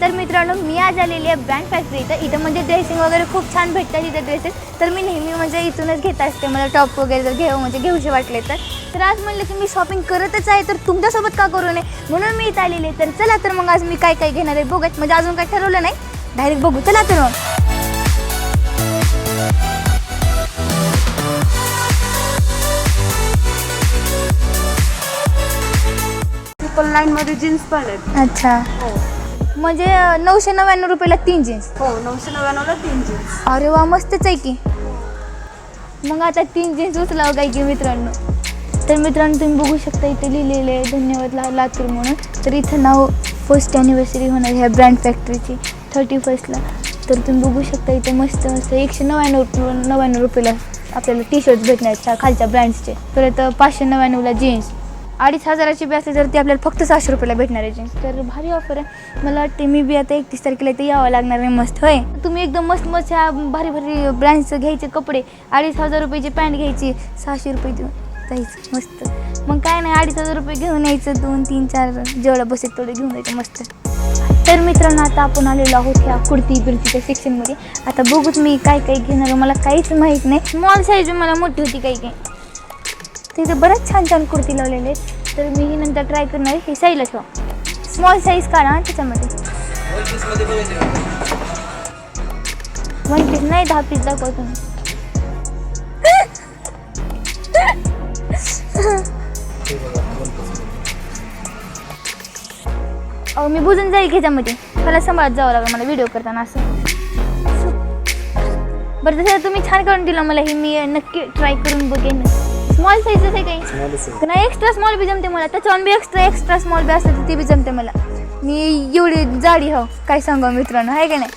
तर मित्रांनो मी आज आलेली आहे ब्रँड फॅक्टरी इथं. इथं म्हणजे ड्रेसिंग वगैरे खूप छान भेटतात इथं ड्रेसेस तर मी नेहमी म्हणजे इथूनच घेत असते. मला टॉप वगैरे जर घेऊ म्हणजे घेऊचे वाटले तर. तर आज म्हणलं की मी शॉपिंग करतच आहे तर तुमच्यासोबत का करू नये? म्हणून मी इथं आलेली आहे. तर चला तर मग आज मी काय काय घेणार आहे बघत म्हणजे अजून काय ठरवलं नाही. डायरेक्ट बघू. चला तर मग. ट्रिपल नाईन मध्ये जीन्स पण आहेत. अच्छा. म्हणजे अं, नऊशे नव्याण्णव रुपयाला तीन जीन्स हो नऊशे नव्याण्णवला तीन जीन्स अरे वा मस्तच आहे की. मग आता तीन जीन्स उचलावं काय की मित्रांनो? तर मित्रांनो तुम्ही बघू शकता इथे लिहिलेले आहे धन्यवाद ला लातूर म्हणून. तर इथं नाव फर्स्ट ॲनिव्हर्सरी होणार ह्या ब्रँड फॅक्टरीची थर्टी फर्स्टला तर तुम्ही बघू शकता इथे मस्त मस्त एकशे नव्याण्णव रु- नव्याण्णव रुपयाला आपल्याला टी शर्ट भेटणार आहेत खालच्या ब्रँड्सचे परत पाचशे नव्याण्णवला जीन्स अडीच हजाराची बी असली तर ती आपल्याला फक्त सहाशे रुपयाला भेटणार आहे जीन्स तर भारी ऑफर आहे. मला वाटते मी बी आता एकतीस तारखेला इथे यावं लागणार आहे मस्त. होय? तुम्ही एकदम मस्त मस्त ह्या भारी भारी ब्रँडचं घ्यायचे कपडे. अडीच हजार रुपयाची पॅन्ट घ्यायची. सहाशे रुपये देऊन. जायचं मस्त. मग काय नाही अडीच हजार रुपये घेऊन यायचं. दोन तीन चार जेवढं बसेल तेवढे घेऊन जायचं मस्त. तर मित्रांनो आता आपण आलेलो आहोत ह्या कुर्ती बिर्तीच्या सेक्शनमध्ये आता बघूच मी काय काय घेणार आहे. मला काहीच माहीत नाही. स्मॉल साईज मला मोठी होती काही काही. तिथे बऱ्याच छान छान कुर्ती लावलेले आहेत. तर मी ही नंतर ट्राय करणार आहे. ही साईडला ठेवा. स्मॉल साईज काढा त्याच्यामध्ये. वन पीस नाही दहा पीस दाखवा तुम्ही. अहो मी बुजून जाईल ह्याच्यामध्ये. त्याला सांभाळत जावं लागेल मला व्हिडिओ करताना असं. बरं तसं तुम्ही छान करून दिलं मला हे मी नक्की ट्राय करून बघेन. स्मॉल साईजच आहे काही. नाही एक्स्ट्रा स्मॉल बी जमते मला. त्याच्यावर बी एक्स्ट्रा एक्स्ट्रा स्मॉल बी असतं तर ते बी जमते मला. मी एवढी जाडी हो काय सांगा मित्रांनो आहे का नाही?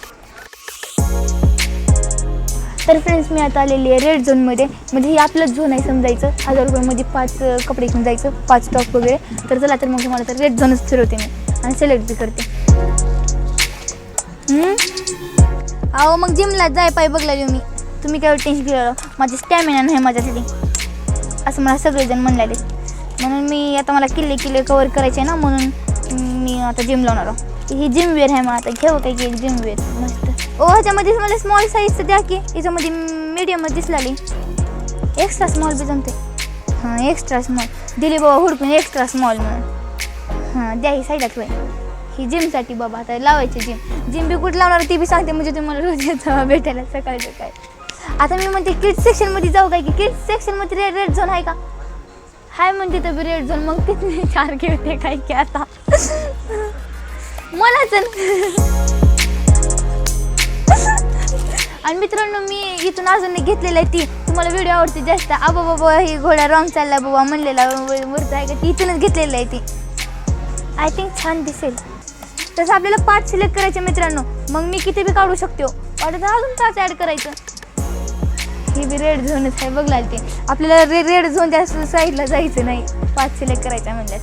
तर फ्रेंड्स मी आता आलेली आहे रेड झोनमध्ये म्हणजे हे आपलंच झोन आहे समजायचं. हजार रुपयामध्ये पाच कपडे घेऊन जायचं पाच टॉप वगैरे. तर चला तर मग तुम्हाला तर रेड झोनच फिरवते मी. आणि सिलेक्ट बी करते? अहो मग जिमला जाय पाय बघला मी तुम्ही काय टेन्शन घेऊ माझी स्टॅमिना नाही माझ्यासाठी. असं मला सगळेजण म्हणलेले म्हणून मी आता मला किल्ले किल्ले कवर करायचे ना म्हणून मी आता जिम लावणार आहो. ही जिम वेअर आहे मग आता. घेऊ काही एक जिम वेअर मस्त. ओ ह्याच्यामध्ये मला स्मॉल साईजचं द्या की याच्यामध्ये मीडियमच दिसलाली एक्स्ट्रा स्मॉल बी जमते हां एक्स्ट्रा स्मॉल दिली बाबा हुडकून एक्स्ट्रा स्मॉल म्हणून. हां द्या ही साईडला ठेवाय ही जिमसाठी बाबा आता लावायची जिम जिम बी कुठं लावणार ती बी सांगते म्हणजे तुम्हाला रोज येतं भेटायला सकाळी सकाळी. आता मी म्हणते किड्स सेक्शनमध्ये जाऊ काय की? किड्स सेक्शनमध्ये रेड रेड झोन आहे का? हाय म्हणते तर बी रेड झोन मग तिथले चार खेळते काय की आता. मला आणि मित्रांनो मी इथून अजून घेतलेलं आहे ती. तुम्हाला व्हिडिओ आवडते जास्त. आबा बाबा ही घोडा रॉंग चालला बाबा म्हणलेला वरचा आहे का? ती इथूनच घेतलेलं आहे ती. आय थिंक छान दिसेल. तसं आपल्याला पाच सिलेक्ट करायचे मित्रांनो. मग मी किती बी काढू शकतो हो. वाटत अजून पाच ॲड करायचं. ही बी रेड झोनच आहे बघ लागते आपल्याला रे रेड झोन जास्त साईडला जायचं नाही. पाच सिलेक्ट करायचा म्हणल्यास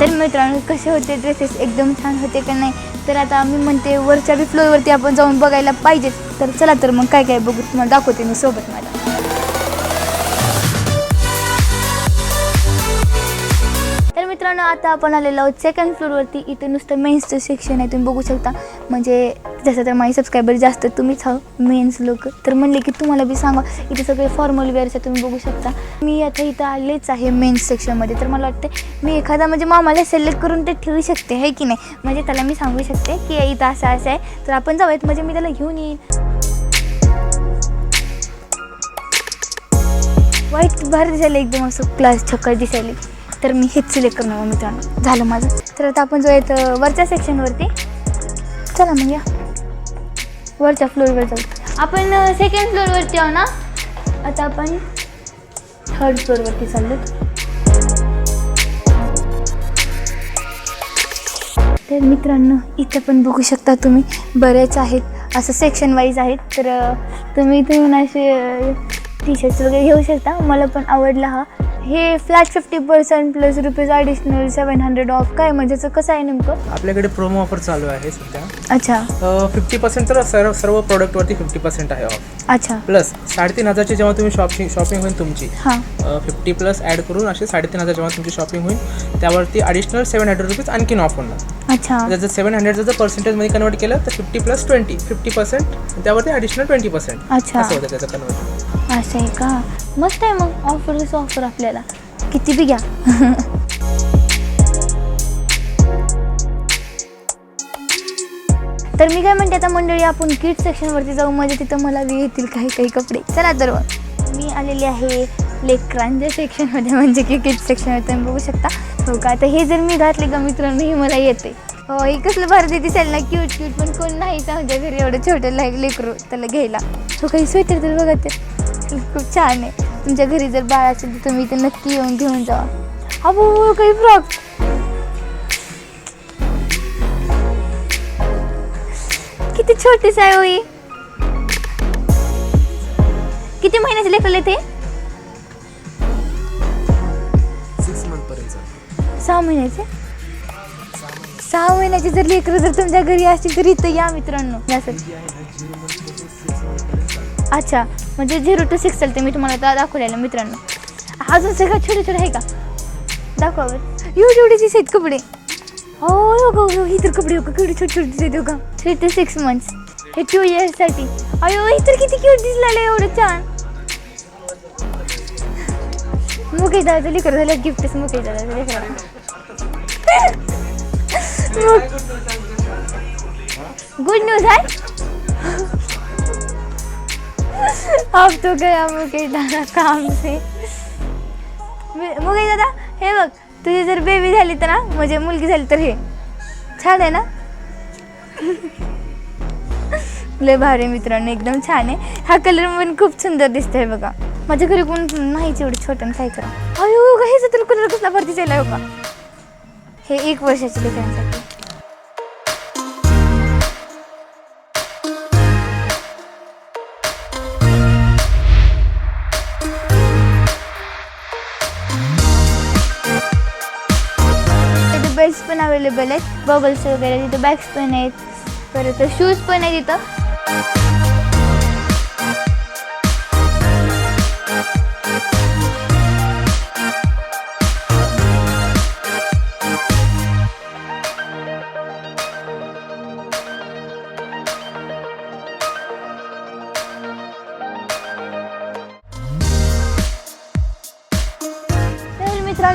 तर मित्रांनो कसे होते ड्रेसेस एकदम छान होते का नाही? तर आता मी म्हणते वरच्या बी फ्लोअरवरती आपण जाऊन बघायला पाहिजेच तर चला तर मग काय काय बघू तुम्हाला दाखवते मी सोबत मला. मित्रांनो आता आपण आलेलो आहोत सेकंड फ्लोअरवरती इथे नुसतं मेन्सचं सेक्शन आहे. तुम्ही बघू शकता. म्हणजे जसं तर माझे सबस्क्रायबर जास्त तुम्हीच हा मेन्स लोक. तर म्हणले की तुम्हाला बी सांगा. इथे सगळे फॉर्मल वेअर्स आहे तुम्ही बघू शकता. मी आता इथं आलेच आहे मेन्स सेक्शनमध्ये तर मला वाटते मी एखादा म्हणजे मामाला सिलेक्ट करून ते ठेवू शकते आहे की नाही? म्हणजे त्याला मी सांगू शकते की इथं असं असं आहे. तर आपण जाऊयात. म्हणजे मी त्याला घेऊन येईन. वाईट भारी दिसायला एकदम असं क्लास छक्कर दिसायला. तर मी हेच सिलेक्ट करणार मित्रांनो. झालं माझं. तर आता आपण जाऊयात अं, वरच्या सेक्शनवरती चला मग या. वरच्या फ्लोअरवर जाऊ. आपण सेकंड फ्लोअरवरती आहो ना? आता आपण थर्ड फ्लोअरवरती चाललो तर मित्रांनो इथं पण बघू शकता तुम्ही बरेच आहेत. असं सेक्शन वाईज आहेत. तर तुम्ही इथून असे टी शर्ट्स वगैरे घेऊ शकता. मला पण आवडला हा. हे flat fifty percent plus rupees additional seven hundred off काय म्हणजे कसं आहे नेमकं? आपल्याकडे प्रोमो ऑफर चालू आहे सध्या. अच्छा. फिफ्टी पर्सेंट तर सर्व सर्व प्रोडक्टवरती फिफ्टी पर्सेंट आहे ऑफ अच्छा. प्लस साडेतीन हजारची जेव्हा तुम्ही शॉपिंग शॉपिंग होईल तुमची हां. फिफ्टी प्लस ॲड करून असे साडेतीन हजार जेव्हा तुमची शॉपिंग होईल त्यावरती ॲडिशनल सेवन हंड्रेड रुपीज आणखीन ऑफ होणार. अच्छा. जर जर सेवन हंड्रेडचं जर पर्सेंटेजमध्ये कन्वर्ट केलं तर fifty plus twenty fifty percent त्यावरती ॲडिशनल ट्वेंटी पर्सेंट अच्छा. असं होतं त्याचं कन्वर्ट असं आहे का? मस्त आहे मग. ऑफर ऑफर आपल्याला. किती बी घ्या. तर मी काय म्हणते आता मंडळी आपण किट सेक्शनवरती जाऊ. म्हणजे तिथं मला बी येतील काही काही कपडे. चला तर मी आलेली आहे लेकरांच्या सेक्शनमध्ये म्हणजे की किट सेक्शनमध्ये तुम्ही बघू शकता. हो का? आता हे जर मी घातले का मित्रांनो हे मला येते. हो हे कसलं भारती दिसायला ना. क्यूट क्यूट पण कोण नाही आमच्या घरी. एवढं छोटं लाईक लेकरू त्याला घ्यायला. हो काही स्वेटर तर बघा ते. खूप छान आहे. तुमच्या घरी जर बाळ असेल तर तुम्ही इथे नक्की येऊन घेऊन जा अबो काही फ्रॉक. किती छोटीच आहे होई किती महिन्याचे लेकरले ते सहा महिन्याचे? सहा महिन्याचे जर लेकरं जर तुमच्या घरी असतील तर इथं या मित्रांनो. अच्छा. म्हणजे झिरो टू सिक्स चालते मी तुम्हाला आता दाखवलेलं मित्रांनो. अजून सगळं छोटे छोटे आहे का? दाखवा एवढे एवढे एवढेचे आहेत कपडे. हो हो, हो, हो ही तर कपडे हो, हो का केवढे छोटे छोटे दिसत हो का थ्री टू सिक्स मंथ्स हे टू इयर्ससाठी अयो हे तर किती क्यूट दिसलेलं एवढं छान. मुकेश दादाचं लेकर झालं गिफ्टच मुकेश दादाचं लेकर गुड न्यूज आहे? अब तो गया मुकेश दादा काम से। मुकेश दादा हे बघ तुझी जर बेबी झाली तर ना म्हणजे मुलगी झाली तर हे. छान आहे ना? लय भारी मित्रांनो एकदम छान आहे. हा कलर पण खूप सुंदर दिसतोय बघा. माझ्या घरी कोण नाहीच एवढं छोटं आणि काय करा. अयो का ह्याचा तुला कलर कसला भरती हो का हे एक वर्षाच्या लेकरांसाठी. अवेलेबल आहेत. बॉगल्स वगैरे तिथं बॅग्स पण आहेत. परत शूज पण आहेत तिथं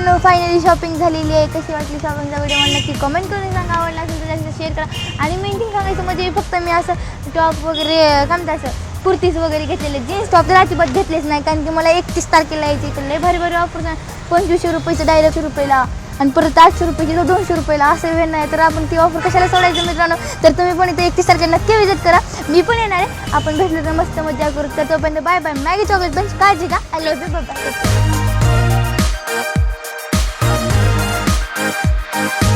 मित्रांनो फायनली शॉपिंग झालेली आहे. कशी वाटली शॉपिंगचा व्हिडिओ मला नक्की कमेंट करून सांगा. आवडला असेल तर जास्त शेअर करा. आणि मेन थिंग सांगायचं म्हणजे फक्त मी असं टॉप वगैरे काय म्हणतात असं कुर्तीज वगैरे घेतलेले. जीन्स टॉप तर अजिबात घेतलेच नाही. कारण की मला एकतीस तारखेला यायची तर लय भारी भारी ऑफर पंचवीसशे रुपयाचं डायरेक्ट रुपयाला. आणि परत आठशे रुपयाची तर दोनशे रुपयाला. असं वेळ नाही. तर आपण ती ऑफर कशाला सोडायचं मित्रांनो? तर तुम्ही पण इथे एकतीस तारखेला नक्की विजिट करा. मी पण येणार आहे. आपण भेटलो तर मस्त मजा करू. तर तोपर्यंत बाय बाय मॅगी चॉकलेट पण काळजी का I love you bye Thank you.